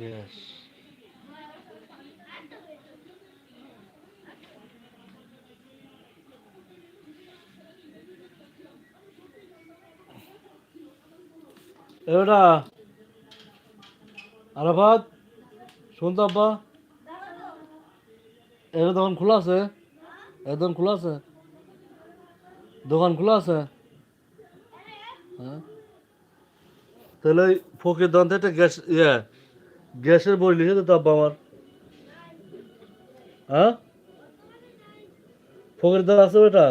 Gas এবারটা আরাফাত, শুনতো আব্বা? এর দোকান খোলা আছে? এর দোকান খোলা আছে? দোকান খোলা আছে? হ্যাঁ। তাহলে ফকির দোকান থেকে গ্যাস ইয়ে। গ্যাসের বই লিখে দিত আব্বা আমার। হ্যাঁ? ফকির দাদা আছে ওটা?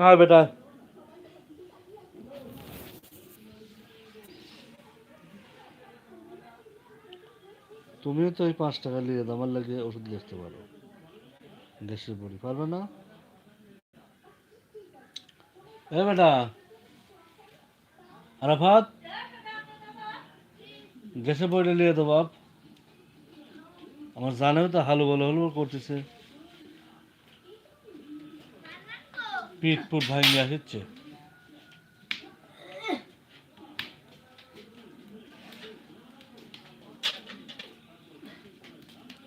হ্যাঁ বেটা তুমিও তো ওই পাঁচ টাকা নিয়ে আমার লাগে ওষুধ লিখতে পারো। গ্যাসের বড়ি, পারবে না? এ বেটা, আরাফাত গ্যাসের বড়ি নিয়ে বাপ। আমার জানেও তো হালু বলো হলু করতেছে। পিঠ পুট ভাঙে আসছে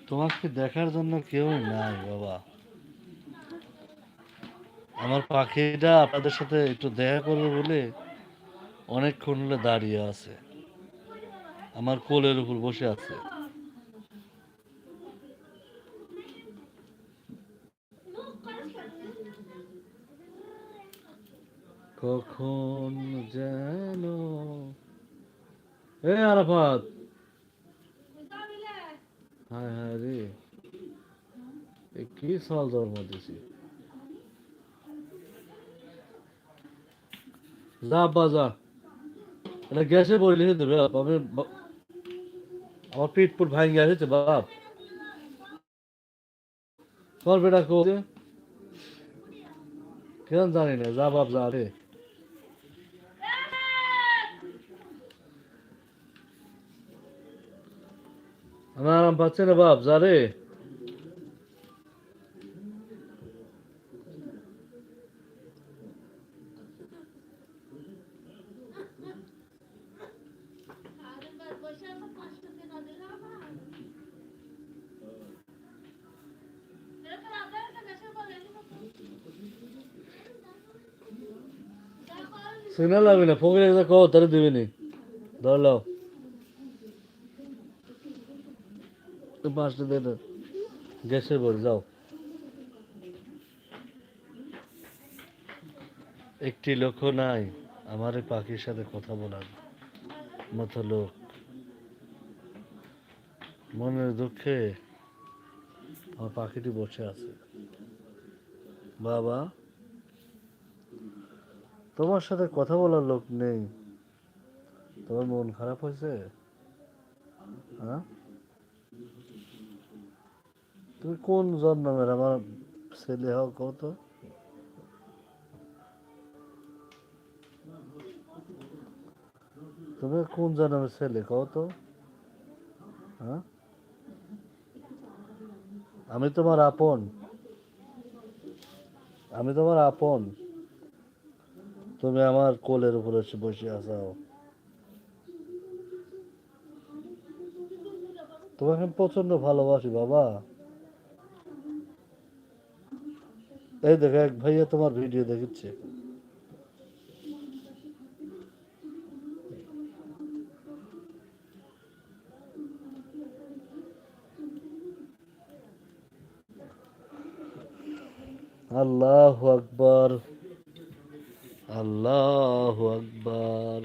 তোমাকে দেখার জন্য কেউ নাই, বাবা। আমার পাখিটা আপনাদের সাথে একটু দেখা করবে বলে অনেকক্ষণ হলে দাঁড়িয়ে আছে। আমার কোলের উপর বসে আছে। কখন যেন এ আরাফাত। হায় হায় রে। এ কি সাল জন্ম দিছি যা, আব্বা, যা। এটা গ্যাসে লিখে দেবে, বাপ। আমি আমার পিঠ পুট ভাঙে আসছে বাপ। তোমার বেটা কোথায় কেন জানি না। যা, বাপ, যা রে। আমার আরাম পাচ্ছে না বাপ যা রে সিগন্যাল লাগবে না ফোন তাহলে দিবি নি। ধর, লাও। তো পাঁচটা দে দে গ্যাসের বল যাও একটি লক্ষ্য নাই, আমার পাখির সাথে কথা বলার মতো লোক। মনের দুঃখে আমার পাখিটি বসে আছে। বাবা, তোমার সাথে কথা বলার লোক নেই। তোমার মন খারাপ হয়েছে? হ্যাঁ? তুমি কোন জন্মের আমার ছেলে হও কত? তুমি কোন জন্মের ছেলে কত হ্যাঁ? আমি তোমার আপন। আমি তোমার আপন। তুমি আমার কোলের উপরে বসে আসাও তোমাকে আমি প্রচণ্ড ভালোবাসি, বাবা। এই দেখো এক ভাইয়া তোমার ভিডিও দেখেছে। আল্লাহ আকবর আল্লাহ আকবর।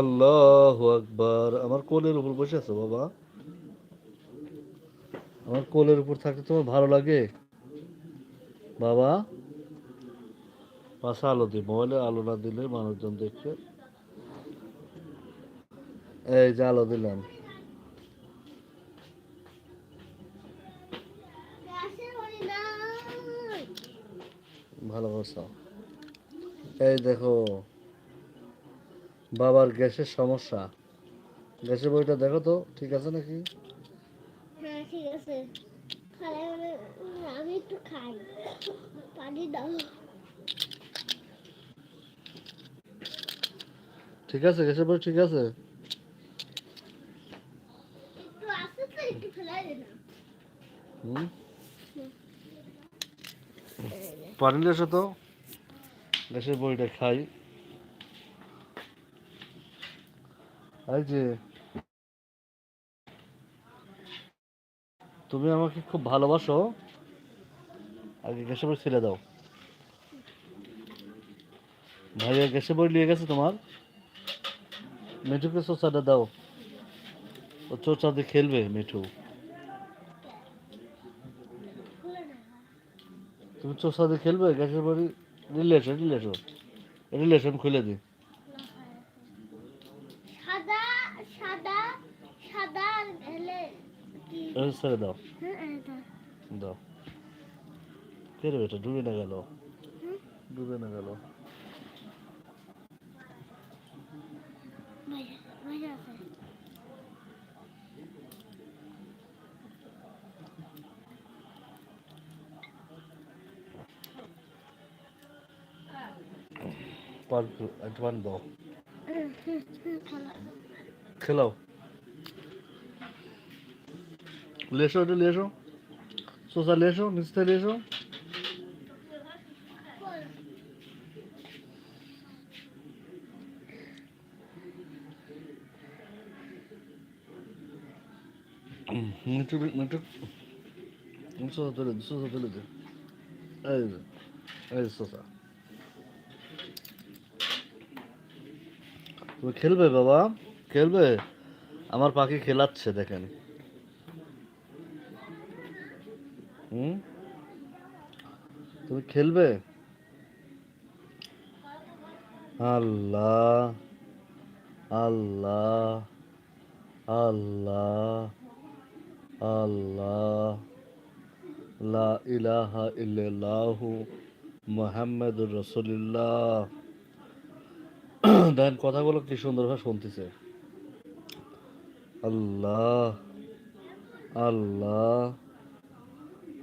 আল্লাহ আকবর। আমার কোলের উপর বসে আছো বাবা। আমার কোলের উপর থাকতে তোমার ভালো লাগে? বাবা, পাশে আলো দি মোবাইলে আলো না দিলে মানুষজন দেখবে। এই যে আলো দিলাম। গ্যাসের বাড়ি নাই ভালো করছ এই দেখো বাবার গ্যাসের সমস্যা। গ্যাসের বইটা দেখো তো ঠিক আছে নাকি? হ্যাঁ ঠিক আছে। মানে আমি একটু খাই। পানি দাও। ঠিক আছে গ্যাসের বই ঠিক আছে? হুম? পানি এসো তো? গ্যাসের বইটা খাই। যে তুমি আমাকে খুব ভালোবাসো, আগে গ্যাসের বই ছেড়ে দাও। ভাইয়া গ্যাসের বই নিয়ে গেছে তোমার। মিঠুকে চোচাটা দাও। ও চোচা দিয়ে খেলবে, মিঠু। তুমি চোচা দিয়ে খেলবে, গ্যাসের বাড়ি রিলেশন রিলেশন রিলেশন খুলে দিই ছেড়ে দাও। দাও। কেরে বেটা ডুবে না গেল? ডুবে না গেল। পার্ক অ্যাডভান্স দাও। খেলাও। লেসো এটা লেসো সোসা লেসো নিচতে লেসো মিটু মিটু সোসা তুলে দে সোসা তুলে দে এই এই সোসা তুমি খেলবে বাবা? খেলবে? আমার পাখি খেলাচ্ছে দেখেন। তুমি খেলবে? আল্লাহ আল্লাহ আল্লাহ আল্লাহ। লা ইলাহা ইল্লাল্লাহু মুহাম্মাদুর রাসূলুল্লাহ। দেখেন কথাগুলো কি সুন্দরভাবে শুনতেছে। আল্লাহ আল্লাহ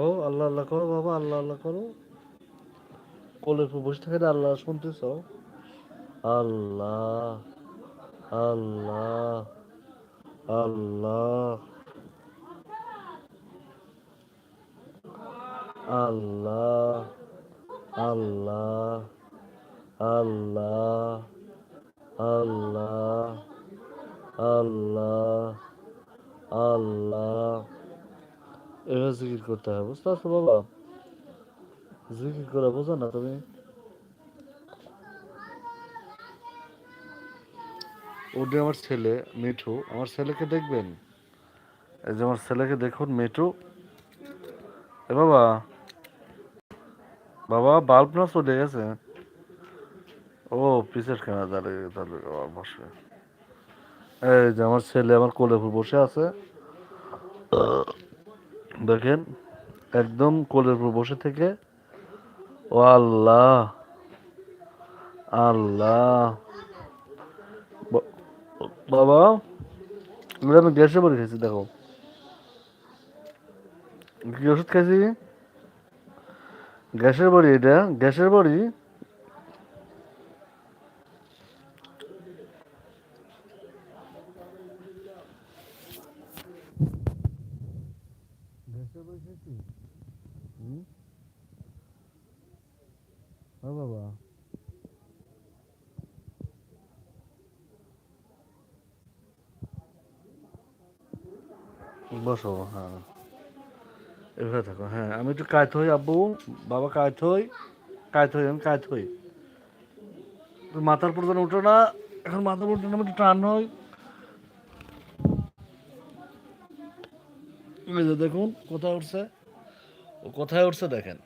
কো আল্লাহ আল্লাহ করো বাবা, আল্লাহ আল্লাহ করো। কোলের উপর বসে থাকে, আল্লাহ শুনতেছ? আল্লাহ আল্লাহ আল্লাহ। আল্লাহ আল্লাহ আল্লাহ আল্লাহ আল্লাহ আল্লাহ। এভাবে জিকির করতে হবে বুঝতে পারছ বাবা? জিকির করে বোঝো না তুমি। ওটা আমার ছেলে, মিঠু, আমার ছেলেকে দেখবেন? এই যে আমার ছেলেকে দেখুন, মিঠু। এ বাবা বাবা, বাল্ব না চলে গেছে? ও, পিসের কেনা তাহলে তাহলে বসে। এই যে আমার ছেলে আমার কোলে বসে আছে। দেখেন, একদম কোলের উপর বসে থেকে, ও আল্লাহ আল্লাহ। বাবা এগুলো আমি গ্যাসে বাড়ি খেয়েছি, দেখো। কি ওষুধ খাইছি? গ্যাসের বাড়ি এটা, গ্যাসের বাড়ি গ্যাসের বাড়ি খেয়েছি হুম বাবা বসো হ্যাঁ। এভাবে থাকো হ্যাঁ। আমি একটু কায়ত হই, আব্বু। বাবা কায়ত হই। কায়ত হই, আমি কায়ত হই। মাথার উপর যেন উঠো না। এখন মাথার যেন আমি একটু টান হই। যে দেখুন, কোথায় উঠছে? ও কোথায় উঠছে দেখেন।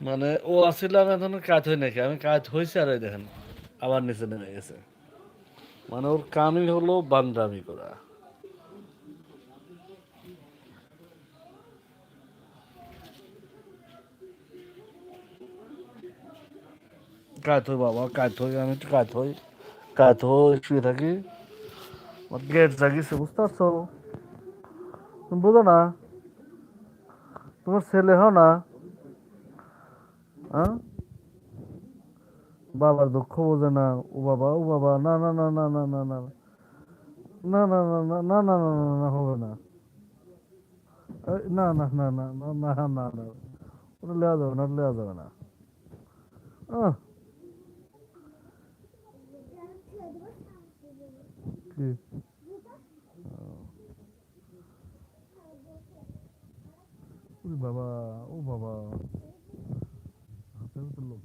মানে ও আসলে আমি এখন কাজ হই নাকি আমি কাজ হয়েছে আর দেখেন, আবার নিচে নেমে গেছে। মানে ওর কামই হলো বান্দামি করা। কাজ হই বাবা কাজ হই আমি একটু কাজ হই কাজ হই শুয়ে থাকি গেট জাগিয়েছে বুঝতে পারছ তুমি বুঝো না তোমার ছেলে হও না হ্যাঁ বাবার দুঃখ বোঝে না ও বাবা ও বাবা না না না না না না না না না না না না না না না না হবে না না না না না না না না না ওটা লেওয়া যাবে না ওটা লেওয়া যাবে না আহ, cliff. ওরে বাবা ও বাবা। হাতের মতো লোক।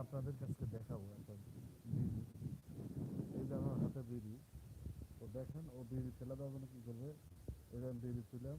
আপনাদের কাছে দেখাবো এখন এই হাতে বিড়ি ও দেখেন ও বিড়ি ফেলা দেওয়া কি করবে? এখান বিড়ি তুলাম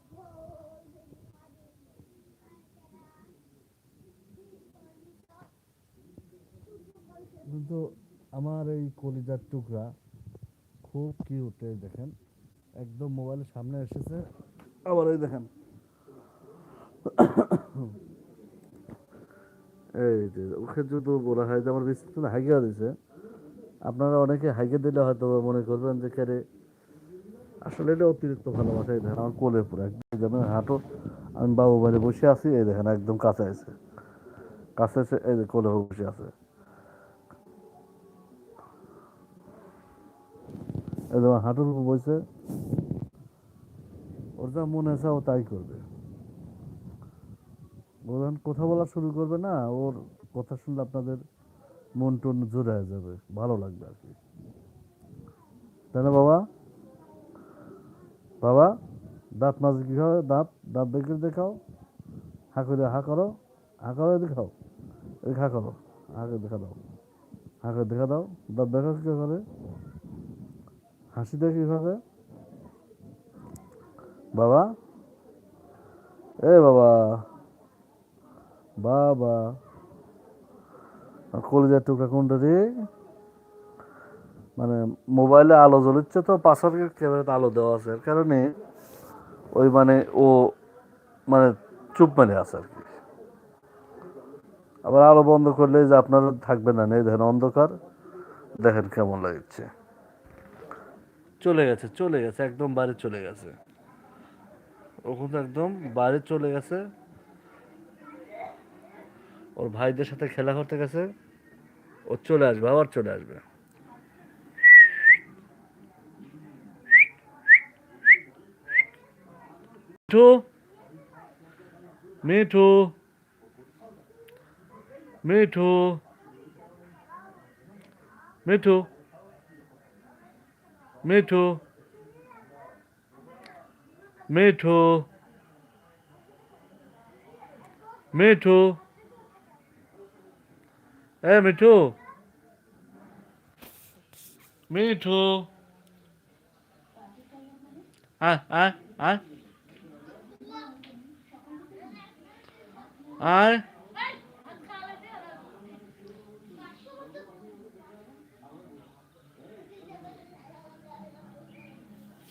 কিন্তু আমার এই কলিজার টুকরা খুব কিউট এই দেখেন। একদম মোবাইলের সামনে এসেছে। আবার এই দেখেন। এই যে, ওকে যদি বলা হয় যে আমার বিস্তারিত হাইগা দিছে। আপনারা অনেকে হাইগে দিলে হয়তো মনে করবেন যে কেরে আসলে এটা অতিরিক্ত ভালোবাসা, এই দেখেন। আমার কোলে পুরো একদম হাঁটো, আমি বাবু বাড়ি বসে আছি, এই দেখেন, একদম কাছে আছে। কাছে এসে এই যে কোলে বসে আছে। এই হাঁটুর উপর বসে ওর যা মনে ও তাই করবে। ও যখন কথা বলা শুরু করবে না, ওর কথা শুনলে আপনাদের মন টন জোরে যাবে, ভালো লাগবে আর কি। তাই না বাবা বাবা, দাঁত মাঝে কি খাও দাঁত দাঁত দেখে দেখাও। হা করে, হা করো হা করো দেখাও। হা করো, হা করে দেখা দাও। হা করে দেখা দাও। দাঁত দেখাও কি করে? হাসি দেয় কীভাবে বাবা। এ বাবা। বাবা। কলিজার টুকরা কোনটা রে? মানে মোবাইলে আলো জ্বলছে তো, পাশের ক্যামেরাতে আলো দেওয়া আছে, এর কারণে ওই মানে ও মানে চুপ মেরে আছে আর কি। আবার আলো বন্ধ করলে যে আপনারা থাকবে না নেই দেখেন অন্ধকার, দেখেন কেমন লাগছে। চলে গেছে চলে গেছে, একদম বাড়ি চলে গেছে। ওখানে একদম বাড়ি চলে গেছে। ওর ভাইদের সাথে খেলা করতে গেছে। ও চলে আসবে, আবার চলে আসবে। Mithu Mithu Mithu Mithu. Me too. Me too. Me too. Hey, me too. Me too. Ah! Ah! Ah! Ah!